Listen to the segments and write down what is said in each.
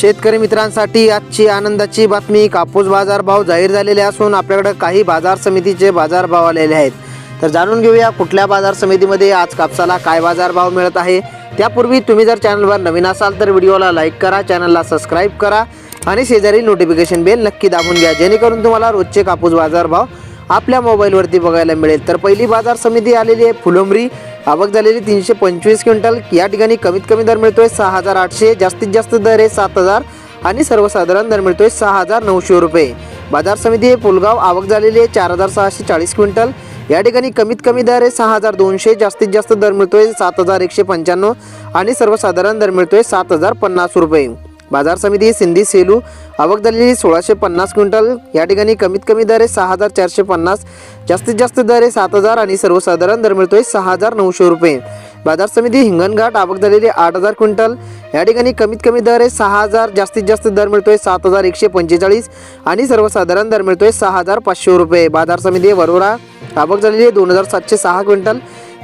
शेतकरी मित्रांसाठी आजची आनंदाची बातमी कापूस बाजार भाव जाहीर झालेले असून आपल्याकडे काही बाजार समितीचे बाजार भाव आलेले आहेत. तर जाणून घेऊया कुठल्या बाजार समितीमध्ये आज कापसाला काय बाजार भाव मिळत आहे. त्यापूर्वी तुम्ही जर चॅनलवर नवीन असाल तर व्हिडिओला लाईक करा चॅनलला सबस्क्राईब करा आणि शेजारी नोटिफिकेशन बेल नक्की दाबून घ्या जेणेकरून तुम्हाला रोजचे कापूस बाजार भाव आपल्या मोबाईलवरती बघायला मिळेल. तर पहिली बाजार समिती आलेली आहे फुलंबरी. आवक झालेली तीनशे पंचवीस क्विंटल. या ठिकाणी कमीत कमी दर मिळतोय सहा हजार आठशे. जास्तीत जास्त दर आहे सात हजार. आणि सर्वसाधारण दर मिळतोय सहा हजार नऊशे रुपये. बाजार समिती हे पुलगाव आवक झालेली आहे चार हजार सहाशे चाळीस क्विंटल. या ठिकाणी कमीत कमी दर आहे सहा हजार दोनशे. जास्तीत जास्त दर मिळतोय सात हजार एकशे पंच्याण्णव. आणि सर्वसाधारण दर मिळतोय सात हजार पन्नास रुपये. बाजार समिती सिंधी सेलू. आवक झालेली सोळाशे पन्नास क्विंटल. या ठिकाणी कमीत कमी दर आहे सहा हजार चारशे पन्नास. जास्तीत जास्त दर आहे सात हजार आणि सर्वसाधारण दर मिळतोय सहा हजार नऊशे रुपये. बाजार समिती हिंगणघाट आवक झालेली आठ हजार क्विंटल. या ठिकाणी कमीत कमी दर आहे सहा हजार जास्तीत जास्त दर मिळतोय सात हजार एकशे पंचेचाळीस आणि सर्वसाधारण दर मिळतोय सहा हजार पाचशे रुपये. बाजार समिती वरोरा आवक झालेली आहे दोन हजार सातशे सहा क्विंटल.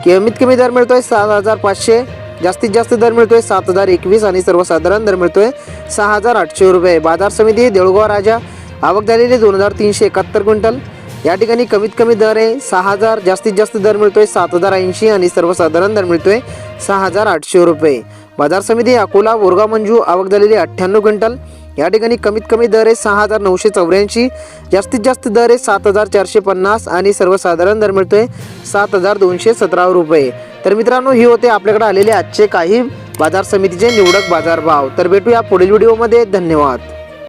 कमीत कमी दर मिळतोय सात हजार पाचशे. जास्तीत जास्त दर मिळतोय सात हजार एकवीस आणि सर्वसाधारण दर मिळतोय सहा हजार आठशे रुपये. बाजार समिती देऊळगाव राजा आवक झालेली दोन हजार तीनशे एकाहत्तर क्विंटल. या ठिकाणी कमीत कमी दर आहे सहा हजार जास्तीत जास्त दर मिळतोय सात हजार ऐंशी आणि सर्वसाधारण दर मिळतोय सहा हजार आठशे रुपये. बाजार समिती अकोला बोरगाव मंजू आवक झालेली अठ्ठ्याण्णव क्विंटल. या ठिकाणी कमीत कमी दर आहे सहा हजार नऊशे चौऱ्याऐंशी जास्तीत जास्त दर आहे सात हजार चारशे पन्नास आणि सर्वसाधारण दर मिळतोय सात हजार दोनशे सतरा रुपये. तर मित्रांनो ही होते आपल्याकडे आलेले आजचे काही बाजार समितीचे निवडक बाजार भाव तर भेटूया पुढील व्हिडिओमध्ये. धन्यवाद.